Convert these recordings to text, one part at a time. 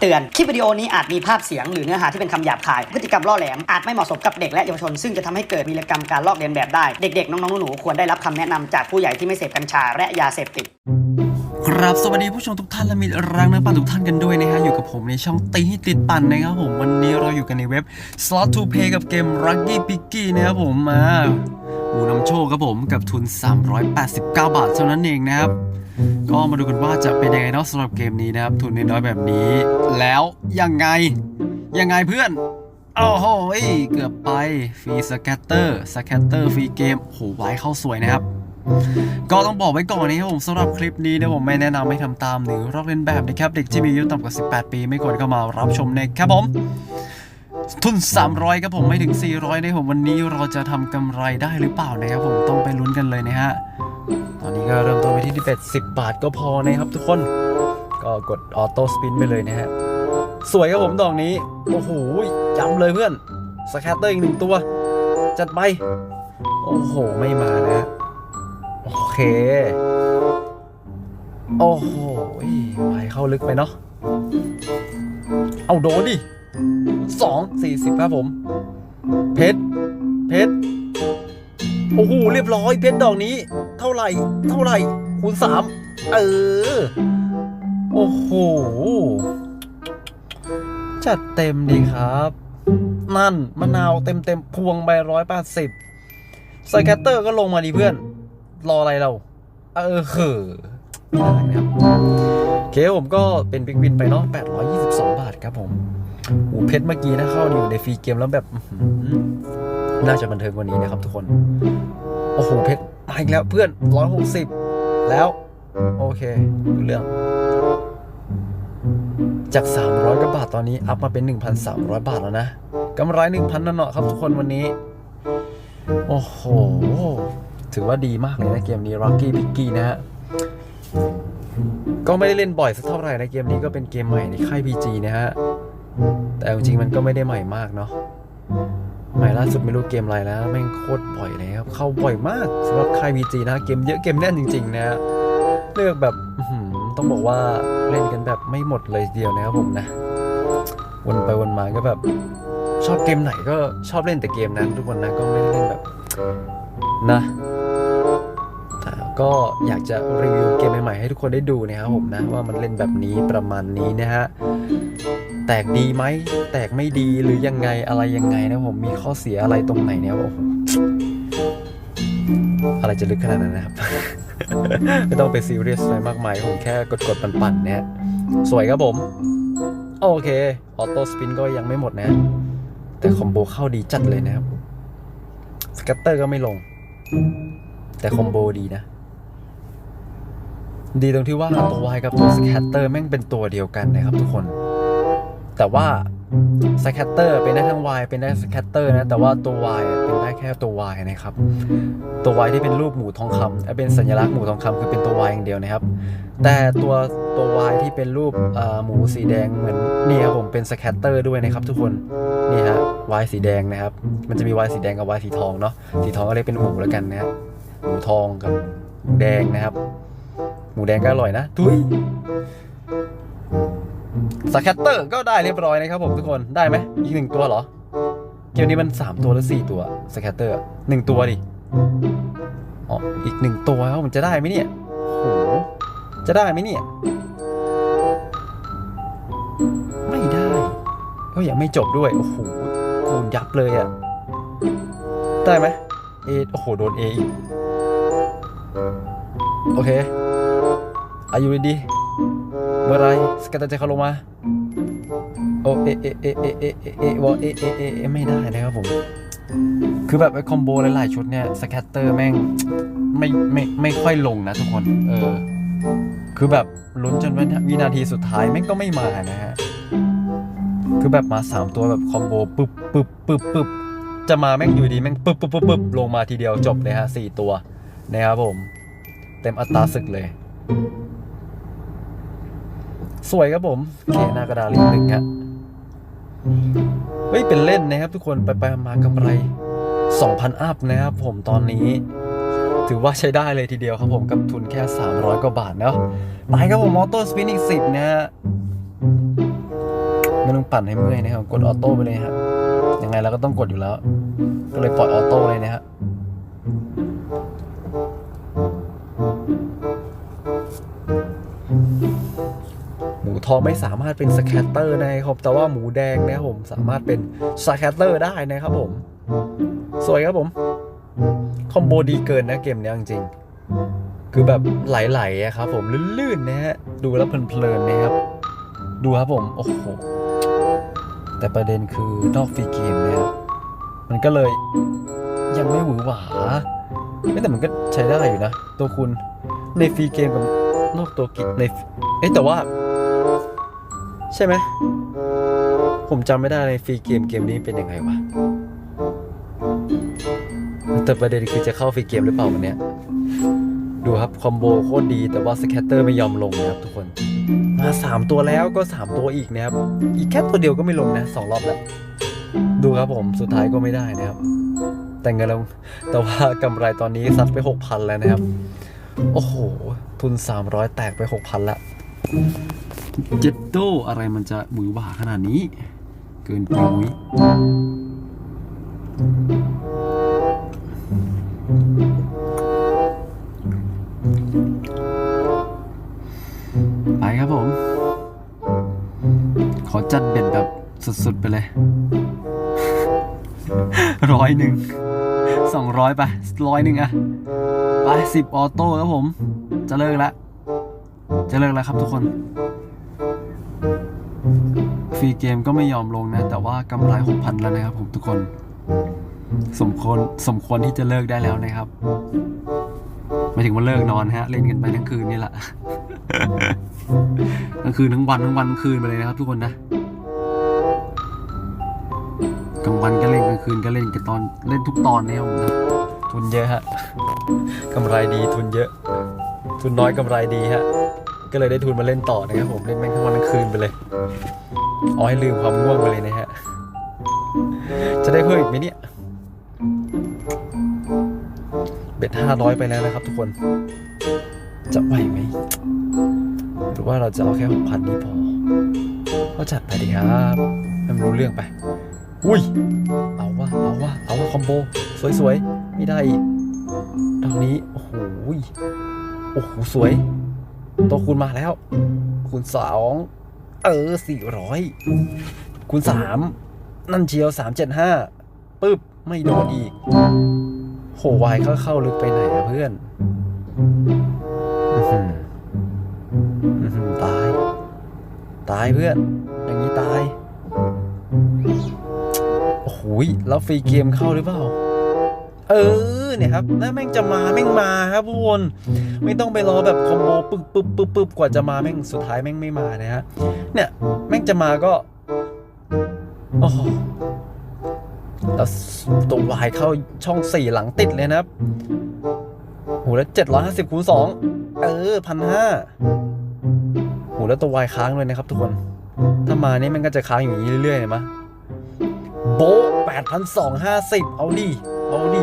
เตือน คลิปวิดีโอนี้อาจมีภาพเสียงหรือเนื้อหาที่เป็นคำหยาบคาย พฤติกรรมล่อแหลม อาจไม่เหมาะสมกับเด็กและเยาวชน ซึ่งจะทำให้เกิดวีรกรรมการลอกเลียนแบบได้ เด็กๆ น้องๆ หนูๆ ควรได้รับคำแนะนำจากผู้ใหญ่ที่ไม่เสพกัญชาและยาเสพติดครับสวัสดีผู้ชมทุกท่านและมิตรรักนักปั่นทุกท่านกันด้วยนะฮะอยู่กับผมในช่องตีให้ติดปั่นนะครับผมวันนี้เราอยู่กันในเว็บ Slot to Pay กับเกม Ruggy Picky นะครับผมมาอูนำโชคครับผมกับทุน 389 บาทเท่านั้นเองนะครับ ก็มาดูกันว่าจะเป็นยังไงเนาะสำหรับเกมนี้นะครับ ทุนน้อยแบบนี้ แล้วยังไง ยังไงเพื่อนโอ้โหเกือบไปฟรีสแกตเตอร์สแกตเตอร์ฟรีเกมโหไว้เข้าสวยนะครับ ก็ต้องบอกไว้ก่อนนะครับผมสำหรับคลิปนี้นะผมไม่แนะนำให้ทำตามหรือรอกเลียนแบบนะครับ เด็กที่มีอายุต่ำกว่า 18 ปีไม่ควรเข้ามารับชมนะครับผมทุน 300ครับผมไม่ถึง 400นผมวันนี้เราจะทำกำไรได้หรือเปล่านะครับผมต้องไปลุ้นกันเลยนะฮะ ตอนนี้ก็เริ่มต้นไปที่เป็ด10บาทก็พอนะครับทุกคน ก็กดออโต้สปินไปเลยนะฮะ สวยครับผมดอกนี้ โอ้โหย้ำเลยเพื่อน สแคตเตอร์อีกหนึ่งตัว จัดไป โอ้โห ไม่มานะฮะโอเค โอ้โหไหวเข้าลึกไปเนาะ เอาโดนดิสองสี่สิบครับผม เพชร เพชร โอ้โหเรียบร้อยเพชรดอกนี้ เท่าไหร่ เท่าไหร่คูณสามเออ โอ้โห จัดเต็มดีครับ นั่นมะนาวเต็มเต็มพวงใบร้อยแปดสิบสแคตเตอร์ก็ลงมาดีเพื่อน รออะไรเรา เออเฮ้อได้นะครับโอเคผมก็เป็นบิ๊กวินไปเนาะ822 บาทครับผมหูเพชรเมื่อกี้นะเข้าอยู่ในฟรีเกมแล้วแบบ น่าจะบันเทิงกว่านี้นะครับทุกคน โอ้โห เพชรมาอีกแล้วเพื่อน160แล้ว โอเคดูเรื่อง จาก 300กว่าบาทตอนนี้ อัพมาเป็น 1,300 บาทแล้วนะกำไร 1,000นั่นเนาะครับทุกคนวันนี้ โอ้โห ถือว่าดีมากเลยนะเกมนี้ Rocky Picky นะฮะก็ไม่ได้เล่นบ่อยสักเท่าไหร่นะเกมนี้ก็เป็นเกมใหม่ในค่าย PG นะฮะ แต่จริงๆมันก็ไม่ได้ใหม่มากเนาะ ใหม่ล่าสุดไม่รู้เกมอะไรแล้ว แม่งโคตรบ่อยเลยครับ เข้าบ่อยมากสำหรับค่าย PG นะเกมเยอะเกมแน่นจริง ๆ นะ เลือกแบบต้องบอกว่าเล่นกันแบบไม่หมดเลยเดียวนะครับผมนะ วนไปวนมาก็แบบ ชอบเกมไหนก็ชอบเล่นแต่เกมนั้น ทุกคนนะก็ไม่ได้เล่นแบบนะก็อยากจะรีวิวเกมใหม่ๆให้ทุกคนได้ดูนะครับผมนะว่ามันเล่นแบบนี้ประมาณนี้นะฮะ แตกดีไหม แตกไม่ดีหรือยังไงอะไรยังไงนะผมมีข้อเสียอะไรตรงไหนเนี่ยโอ้โหอะไรจะลึกขนาดนั้นนะครับ ไม่ต้องไปซีเรียสอะไรมากมายผมแค่กดๆปั่นๆเนี่ยสวยครับผม โอเคออโต้สปินก็ยังไม่หมดนะ แต่คอมโบเข้าดีจัดเลยนะครับสกัตเตอร์ก็ไม่ลง แต่คอมโบดีนะ ดีตรงที่ว่าตัววายกับตัวสแคตเตอร์แม่งเป็นตัวเดียวกันนะครับทุกคน แต่ว่าสแคตเตอร์เป็นได้ทั้งวายเป็นได้สแคตเตอร์นะ แต่ว่าตัววายเป็นได้แค่ตัววายนะครับ ตัววายที่เป็นรูปหมูทองคำเป็นสัญลักษณ์หมูทองคำคือเป็นตัววายอย่างเดียวนะครับ แต่ตัวตัววายที่เป็นรูปอ่อหมูสีแดงเหมือนนี่ครับผมเป็นสแคตเตอร์ด้วยนะครับ ทุกคนนี่ฮะวายสีแดงนะครับ มันจะมีวายสีแดงกับวายสีทองเนาะสีทองก็เลยกเป็นหมูแล้วกันนะฮะหมูทองกับหมูแดงนะครับ หมูแดงก็อร่อยนะทุย สแคตเตอร์ก็ได้เรียบร้อยนะครับผมทุกคนได้ไหมอีกหนึ่งตัวเหรอ เกมนี้มัน 3 ตัวหรือ 4 ตัวสแคตเตอร์หนึ่งตัวดิอ๋ออีกหนึ่งตัวครับมันจะได้ไหมเนี่ยโอ้โหจะได้ไหมเนี่ย ไม่ได้ ก็ยังไม่จบด้วยโอ้โหคูณยับเลยอะ่ะได้ไหมเอโอ้โหโดนเออีกโอเคอายุดี เมื่อไรสกัตจเขาลงมาโอเอเอเอเอเอเอเอวอเอเอเอเอไม่ได้นะครับผม คือแบบไอ้คอมโบหลายๆชุดเนี่ยสแคตเตอร์แม่งไม่ไม่ไม่ค่อยลงนะทุกคน เออ คือแบบลุ้นจนวินาทีสุดท้ายแม่งก็ไม่มานะฮะ คือแบบมา 3 ตัวแบบคอมโบปึ๊บปึ๊บปึ๊บปึ๊บจะมาแม่งอยู่ดีแม่งปึ๊บปึ๊บปึ๊บปึ๊บลงมาทีเดียวจบเลยฮะสี่ตัวนะครับผม เต็มอัตราศึกเลย สวยครับผมเคหน้ากระดาษลิงหนึ่งฮะเฮ้ยเป็นเล่นนะครับทุกคนไปไปมากำไร 2,000 อัพนะครับผมตอนนี้ ถือว่าใช้ได้เลยทีเดียวครับผมกับทุนแค่ 300 กว่าบาทเนาะไปครับผมมอเตอร์สปินอีก 10 นะฮะไม่ต้องปั่นให้เมื่อยนะครับ กดออโต้ไปเลยฮะยังไงเราก็ต้องกดอยู่แล้ว ก็เลยปล่อยออโต้เลยนะฮะ ทองไม่สามารถเป็นสแคตเตอร์นะครับแต่ว่าหมูแดงนะครับผมสามารถเป็นสแคตเตอร์ได้นะครับผม สวยครับผม คอมโบดีเกินนะเกมนี้จริงๆคือแบบไหลๆอะครับผมลื่นๆนะฮะดูแล้วเพลินๆนะครับ ดูครับผมโอ้โหแต่ประเด็นคือนอกฟรีเกมนะครับมันก็เลยยังไม่หวือหวาไม่แต่มันก็ใช้ได้อยู่นะ ตัวคุณในฟรีเกมกับนอกตัวกิจในเอ๊ะแต่ว่า ใช่ไหม ผมจำไม่ได้ในฟรีเกมเกมนี้เป็นยังไงวะ แต่ประเด็นคือจะเข้าฟรีเกมหรือเปล่าวันเนี้ย ดูครับ คอมโบโคตรดีแต่ว่าสแคตเตอร์ไม่ยอมลงนะครับทุกคน มา 3 ตัวแล้วก็ 3 ตัวอีกนะครับ อีกแค่ตัวเดียวก็ไม่ลงนะสองรอบแล้วดูครับผมสุดท้ายก็ไม่ได้นะครับ แต่เงินเราแต่ว่ากำไรตอนนี้ซัดไป 6,000 แล้วนะครับ โอ้โห ทุน 300 แตกไป 6,000ละ เจ็ดโดอะไรมันจะหมือหวาขนาดนี้ เกินปุ้ยไปครับผม ขอจัดเบ็ดแบบสุดๆไปเลยร้อยหนึ่งสองร้อยไปร้อยหนึ่งอะไปสิบออโต้ครับผม จะเลิกแล้ว จะเลิกแล้วครับทุกคน ฟรีเกมก็ไม่ยอมลงนะ แต่ว่ากำไรหกพันแล้วนะครับผมทุกคน สมควรสมควรที่จะเลิกได้แล้วนะครับมาถึงว่าเลิกนอนฮะ เล่นกันไปทั้งคืนนี่แหละทั้งคืนทั้งวันทั้งวันคืนไปเลยนะครับ ทุกคนนะกลางวันก็เล่นกลางคืนก็เล่นกันตอนเล่นทุกตอนนะครับผมนะทุนเยอะฮะกำไรดีทุนเยอะ ทุนน้อยกำไรดีฮะ ก็เลยได้ทุนมาเล่นต่อนะครับผมเล่นแม่งทั้งวันทั้งคืนไปเลยเอาให้ลืมความง่วงไปเลยนะฮะ จะได้เพิ่มอีกไหมเนี่ย เบ็ดห้าร้อยไปแล้วนะครับทุกคน จะไหวไหม หรือว่าเราจะเอาแค่หกพันนี้พอก็จัดไปดีครับให้มันรู้เรื่องไป อุ้ย เอาว่าเอาว่าเอาว่าคอมโบ สวยๆ ไม่ได้อีกดอกนี้ โอ้โห โอ้โหสวย ตัวคูณมาแล้ว คูณสองเออสี่ร้อยคูณสามนั่นเชียวสามเจ็ดห้าปึ๊บ ไม่โดนอีก โหวายเข้าเข้าลึกไปไหนอะเพื่อนอื้อหืออื้อหือตาย ตายเพื่อน อย่างนี้ตาย โอ้โหแล้วฟรีเกมเข้าหรือเปล่า เออเนี่ยครับแล้วแม่งจะมาแม่งมาครับทุกคนไม่ต้องไปรอแบบคอมโบปึ๊บปึ๊บปึ๊บปึ๊บกว่าจะมาแม่งสุดท้ายแม่งไม่มานะฮะเนี่ยแม่งจะมาก็โอ้แล้วตัววายเข้าช่องสี่หลังติดเลยนะครับโหแล้วเจ็ดร้อยห้าสิบคูณสองเออพันห้าโหแล้วตัววายค้างเลยนะครับทุกคน ถ้ามานี่มันก็จะค้างอย่างนี้เรื่อยๆเห็นไหมโบ๊แปดพันสองห้าสิบเอาดิ เอาดิ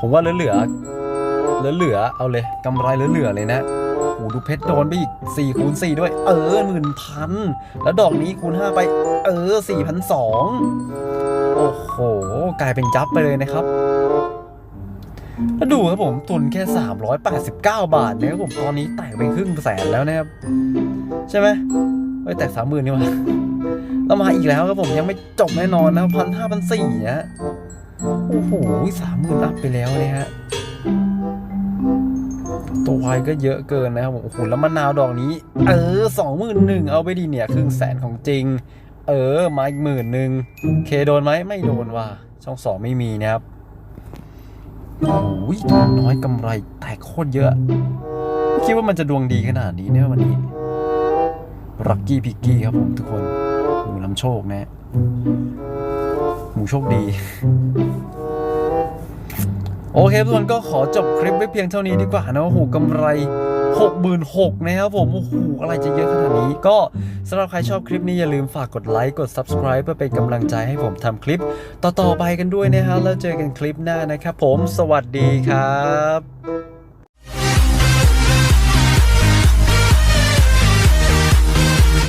ผมว่าเหลือเหลือเหลือเอาเลยกำไรเหลือๆเลยนะโหดูเพชรโดนไปอีกสี่คูณสี่ด้วย เออหมื่นพันแล้วดอกนี้คูณห้าไป เออสี่พันสองโอ้โห กลายเป็นยับไปเลยนะครับ แล้วดูครับผมทุนแค่ 389 บาทนะครับผมตอนนี้แตกเป็นครึ่งแสนแล้วนะครับ ใช่ไหมเฮ้ยแตกสามหมื่นนี่ว่าแล้วมาอีกแล้วครับผมยังไม่จบแน่นอนนะพันห้าพันสี่นะ โอ้โหสามหมื่นอัพไปแล้วเลยฮะ ตัววายก็เยอะเกินนะครับผมโอ้โหแล้วมะนาวดอกนี้ เออสองหมื่นหนึ่งเอาไปดีเนี่ยครึ่งแสนของจริง เออ มาอีกหมื่นหนึ่งเคโดนไหมไม่โดนว่ะช่องสองไม่มีนะครับโอ้ยทุนน้อยกำไรแตกโคตรเยอะ คิดว่ามันจะดวงดีขนาดนี้เนี่ยวันนี้รักกี้พิกกี้ครับผมทุกคนหมูนำโชคนะ หมูโชคดี โอเคทุกคนก็ขอจบคลิปไว้เพียงเท่านี้ดีกว่านะโอ้โหกำไร66,000นะครับผม โอ้โห อะไรจะเยอะขนาดนี้ ก็สำหรับใครชอบคลิปนี้อย่าลืมฝากกดไลค์ กด Subscribe เพื่อเป็นกำลังใจให้ผมทำคลิป ต่อ ๆ ไปกันด้วยนะฮะแล้วเจอกันคลิปหน้านะครับผม สวัสดีครับ